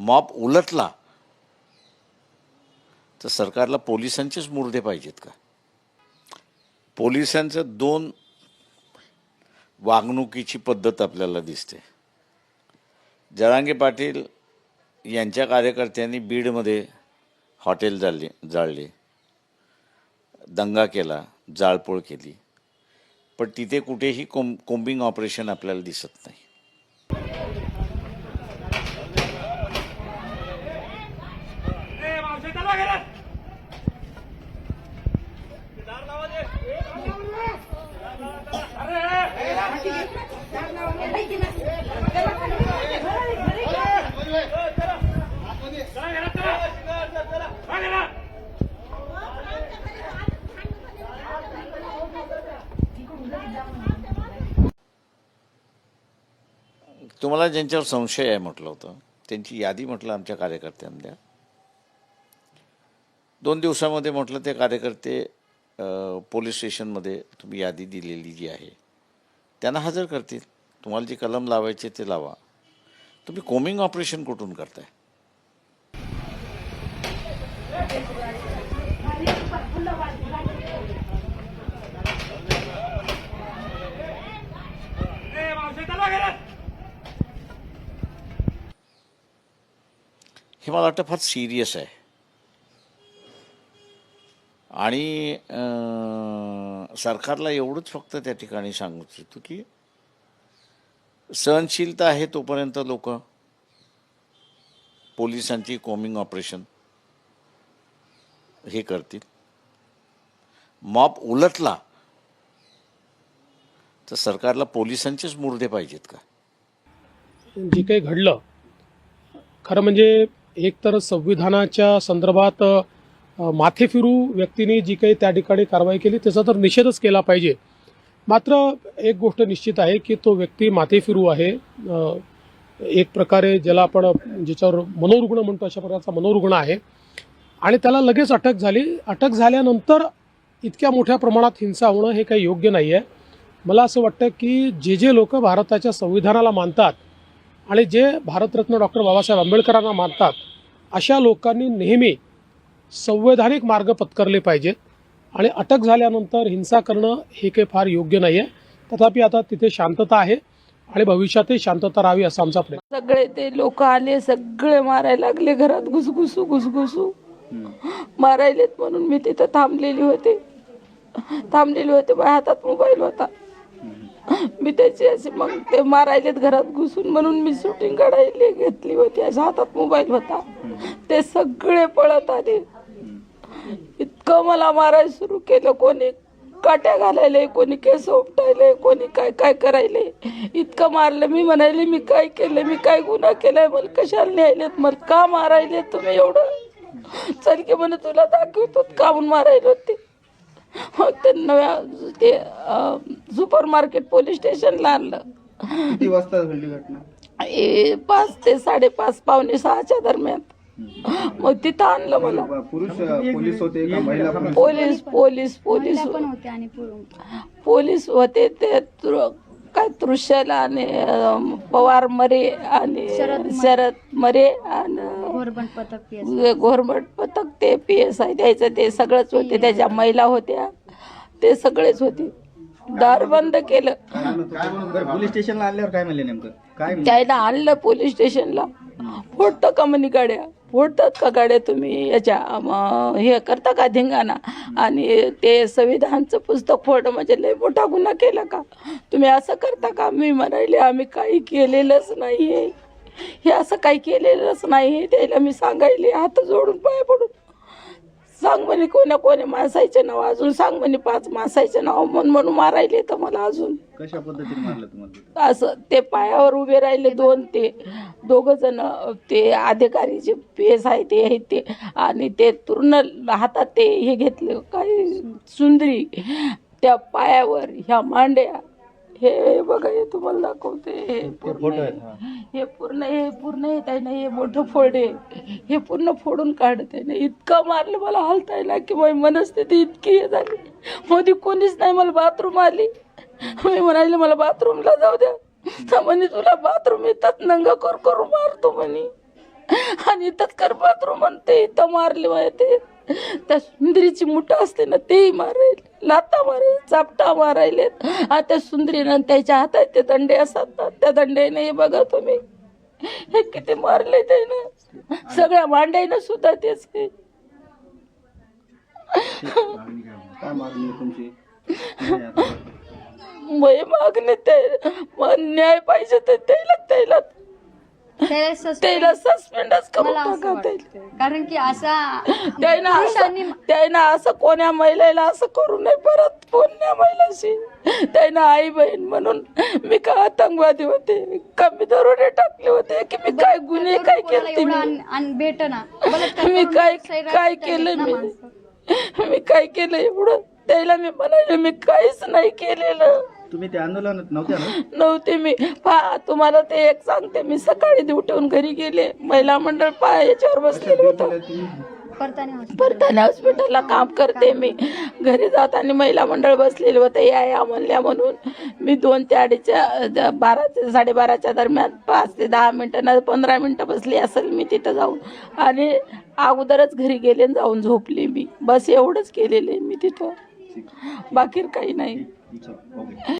मॉप उलटला तर सरकारला पोलिसांचेच मुर्दे पाहिजेत का? पोलिसांचं दोन वागणुकीची पद्धत आपल्याला दिसते. जरांगे पाटील यांच्या कार्यकर्त्यांनी बीडमध्ये हॉटेल जाळले जाळले दंगा केला जाळपोळ केली. पण तिथे कुठेही कोम कोम्बिंग ऑपरेशन आपल्याला दिसत नाही. तुम्हाला ज्यांच्यावर संशय आहे म्हटलं होतं त्यांची यादी म्हटलं आमच्या कार्यकर्त्यांना. दोन दिवसामध्ये म्हटलं ते कार्यकर्ते पोलीस स्टेशनमध्ये तुम्ही यादी दिलेली जी आहे त्यांना हजर करतील. तुम्हाला जे कलम लावायचे ते लावा. तुम्ही कोमिंग ऑपरेशन कुठून करताय? हे मला वाटतं फार सिरियस आहे. आणि सरकारला एवढंच फक्त त्या ठिकाणी सांगू इच्छितो की सहनशीलता आहे तोपर्यंत लोक. पोलिसांची कोमिंग ऑपरेशन हे करतील. मॉप उलटला तर सरकारला पोलिसांचेच मुर्दे पाहिजेत का? जे काही घडलं खरं म्हणजे एक तर संविधानाच्या संदर्भात माथेफिरू व्यक्तीने जी काही त्या ठिकाणी कारवाई केली त्याचा तर निषेधच केला पाहिजे. मात्र एक गोष्ट निश्चित आहे की तो व्यक्ती माथेफिरू आहे. एक प्रकारे ज्याला आपण ज्याच्यावर मनोरुग्ण म्हणतो अशा प्रकारचा मनोरुग्ण आहे. आणि त्याला लगेच अटक झाली. अटक झाल्यानंतर इतक्या मोठ्या प्रमाणात हिंसा होणं हे काही योग्य नाही आहे मला असं वाटतं की जे जे लोक भारताच्या संविधानाला मानतात आणि जे भारतरत्न डॉक्टर बाबासाहेब आंबेडकरांना मानतात अशा लोकांनी नेहमी संवैधानिक मार्ग पत्करले पाहिजेत आणि अटक झाल्यानंतर हिंसा करणं हे काही फार योग्य नाही आहे तथापि आता तिथे शांतता आहे आणि भविष्यातही शांतता राहावी असा आमचा प्रयत्न. सगळे ते लोक आले सगळे मारायला लागले घरात घुसघुसू घुसघुसू. मारायलेत म्हणून मी तिथं थांबलेली होते. थांबलेली होते माझ्या हातात मोबाईल होता. मी त्याची असे मग ते मारायलेत घरात घुसून म्हणून मी शूटिंग काढायला घेतली होती अशा हातात मोबाईल होता. ते सगळे पळत आले. इतकं मला मारायला सुरू केलं कोणी. काट्या घालायले कोणी केस उपटायले कोणी काय काय करायले. इतकं मारलं. मी म्हणाले मी काय केलं? मी काय गुन्हा केलाय? मला कशाला न्यायलेत? मला का मारायले तुम्ही एवढं? चल की म्हणे तुला दाखवतो का म्हणून मारायला होते. मग ते नव्या ते सुपर मार्केट पोलीस स्टेशनला आणलं. किती वाजता घडली घटना? ए पाच ते साडेपाच पावणे सहाच्या दरम्यान. मग तिथं आणलं मला. पुरुष पोलीस होते का महिला पोलीस? पोलीस पोलीस पोलीस पण होते. आणि पुरुष. पोलीस होते ते तृ- काय तृषाला आणि अं, पवार मरे आणि शरद मरे. आणि घोरबंद पथक घोरमट पथक ते पी एस आय द्यायचं. ते सगळंच होते. त्याच्या महिला होत्या. ते सगळेच होते. दार बंद केलं बरं, पोलीस स्टेशनला आणल्यावर काय म्हणले नेमकं? काय त्याला आणलं पोलीस स्टेशनला. फोडतं का म्हणे गाड्या? फोडतात का गाड्या तुम्ही? याच्या हे करता का धिंगाणा? आणि ते संविधानचं पुस्तक फोड म्हणजे लय मोठा गुन्हा केला का? तुम्ही असं करता का? मी म्हणाले आम्ही काही केलेलंच नाही आहे हे असं काही केलेलंच नाही आहे त्याला मी सांगायले हात जोडून पाय पडून सांग म्हणे कोण्या कोण्या माणसाचे नाव अजून सांग म्हणे पाच माणसाचे नाव म्हणून म्हणून मारायले तर मला अजून. कशा पद्धतीने मारलं तुम्हाला असं ते पायावर उभे राहिले दोन ते दोघ जण ते अधिकारी जे पेस आहे ते आहेत ते आणि ते पूर्ण हातात ते हे घेतले काय सुंदरी त्या पायावर ह्या मांड्या हे बघा हे तुम्हाला दाखवते. हे पूर्ण हे. पूर्ण हे पूर्ण येत आहे ना हे मोठं फोडे हे पूर्ण फोडून काढत आहे ना इतकं मारलं मला हलता येईना की माझी मनस्थिती इतकी हे झाली. मोदी कोणीच नाही मला बाथरूम आली. मी म्हणाले मला बाथरूमला जाऊ द्या. तर म्हणे तुला बाथरूम येतात नंगा कर करू मारतो म्हणे. आणि इथंच कर बाथरूम आणि ते इथं मारले माहिती त्या सुंदरीची मुठ असते ना तेही मारायले लाता मारायले चापटा मारायले आणि त्या सुंदरीनं त्याच्या हातात ते दंडे असतात. ना त्या दंड्याने हे बघा तुम्ही. हे किती मारले त्यानं. सगळ्या मांड्यानं सुद्धा तेच हे. काय मागणी आहे तुमची? नाही आता. वय मागणे ते. मग न्याय पाहिजे तर त्याला त्याला त्याला suspend- त्याला सस्पेंडच करून मला असं टाका त्याला वाटतं. कारण की असा त्यानं पुरुषांनी असं त्यानं असं कोण्या महिलेला असं करू नये परत कोण्या महिलाशी? त्यानं आई बहीण म्हणून मी का आतंकवादी होते? का मी दरोडे टाकले होते? की मी काय गुन्हे काय कोणाला केले एवढं मी? अन- अन- भेटना बलात्कार मी करून काय काय केलं ना मी? माणसं. मी काय केलं एवढं? त्याला मी म्हणाले मी काहीच नाही केलेलं. तुम्ही त्या आंदोलनात नव्हत्या ना? नव्हते मी. पहा तुम्हाला ते एक सांगते. मी सकाळी ड्युटीहून घरी गेले. महिला मंडळ पहा याच्यावर बसलेलं होतं. परताने hospital. परताने हॉस्पिटलला काम करते मी. घरी जाताना महिला मंडळ बसलेले होते. या या म्हणल्या म्हणून मी दोन ते अडीचच्या ज- बारा ते साडेबाराच्या दरम्यान पाच ते दहा मिनटं ना पंधरा मिनटं बसली असेल मी तिथं जाऊन. आणि अगोदरच घरी गेले आणि जाऊन झोपले मी. बस एवढंच केलेलं आहे मी तिथं. बाकी काही नाही. ओके.